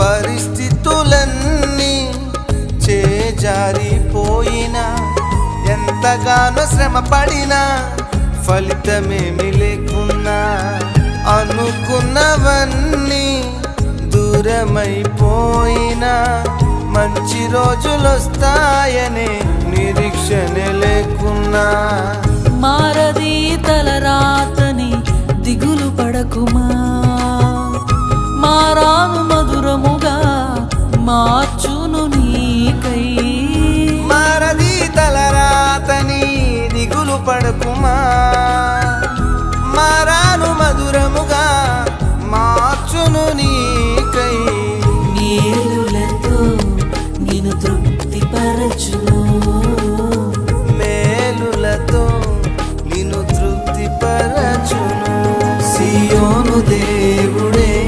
పరిస్థితులన్నీ చేజారిపోయినా ఎంతగానో శ్రమ పడినా ఫలితమేమి లేకున్నా అనుకున్నవన్నీ దూరమైపోయినా మంచి రోజులొస్తాయనే నిరీక్షణ లేకున్నా. మారది తలరాతని దిగులు పడకుమా? మార్చును నీకై. మారది తలరాతని దిగులు పడకుమా? మారాను మధురముగా మార్చును నీకై. మేలులతో నిన్ను తృప్తిపరచును. మేలులతో నిన్ను తృప్తిపరచును. సియోను దేవుడే